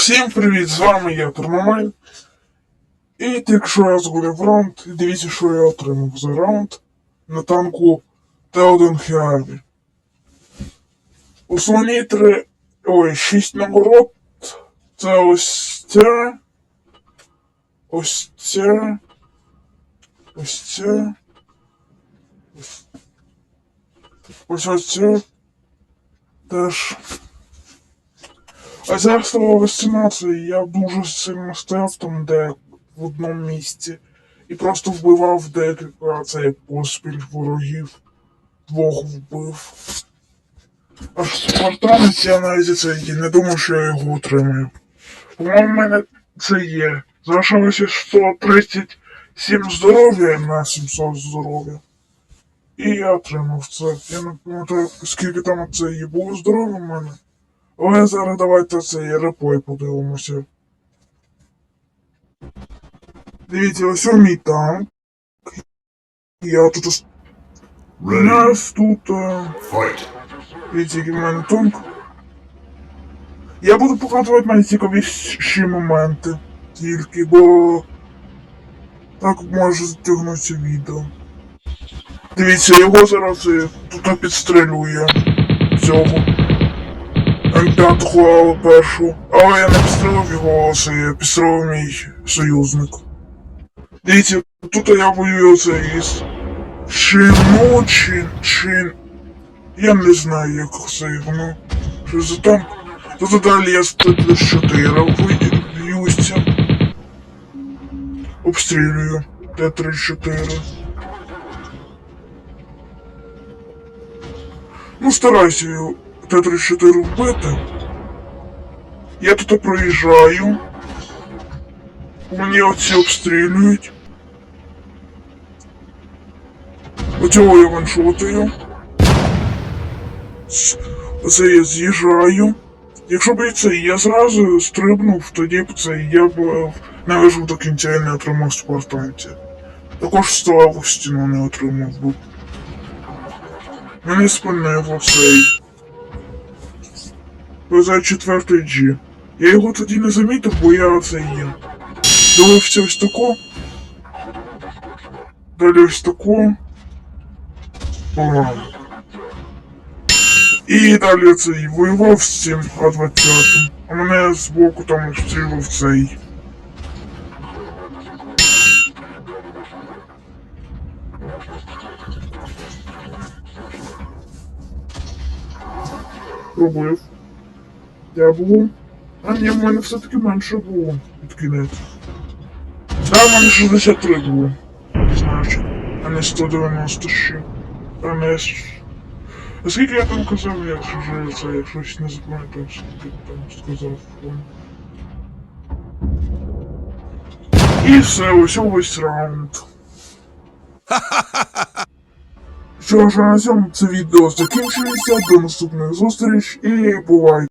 Всім привіт, з вами я Термомайн. І тільки що я згодив раунд, і дивіться, що я отримав за раунд на танку Т1 Хіарві. Основні три. Ой, шість нагород. Це ось це. Ось це. Ось це. Ось, ось ось це. Теж. А зараз стало вакцинація, я дуже сильно стояв там, де в одному місці. І просто вбивав декілька цей поспіль ворогів. Двох вбив. Аж спартанець я навіть це є. Не думав, що я його отримаю. По-моєму, в мене це є. Залишилося 137 здоров'я на 700 здоров'я. І я отримав це. Я не пам'ятаю, скільки там це є було здоров'я в мене. Але зараз давайте цей реплей подивимося. Дивіться, ось у мій танк. Я тут у нас тут. е, Дивіться, який в мене танк. Я буду показувати найцікавіші моменти. Тільки, бо так може затягнутися відео. Дивіться, його зараз е, тут підстрелює цього. М5 першу. Але я не підстрелив його, я підстрелив мій союзник. Дивіться, тут я це із Чину, Чин, Чин. Я не знаю, як це воно. Що за танк? Тут далі я з Т-34 б'юся. Обстрілюю Т-34. Ну, стараюся його Т-34 вбити. Я тут проїжджаю. Мені оці обстрілюють. Оцього я ваншотую. С- Оце я з'їжджаю. Якщо б і це я зразу стрибнув, тоді б це я б не вижив до кінця і не отримав спартанця. Також сталу стіну не отримав би. Мене спинив оцей. Везе четвертий G. Я його тоді не замітив, бо я оцей є. Дивився ось тако. Далі ось тако. Погано. І далі цей воював з цим А-20. А мене збоку там обстрілив цей. Пробив. Я було. А ні, в мене все-таки менше було під. Да, в мене 63 було. Значить. А не 190 ще. А не... А скільки я там казав, якщо вже це, я щось не запам'ятав, скільки там сказав. І все, ось увесь раунд. Що ж, на цьому це відео закінчується. До наступних зустріч і бувайте.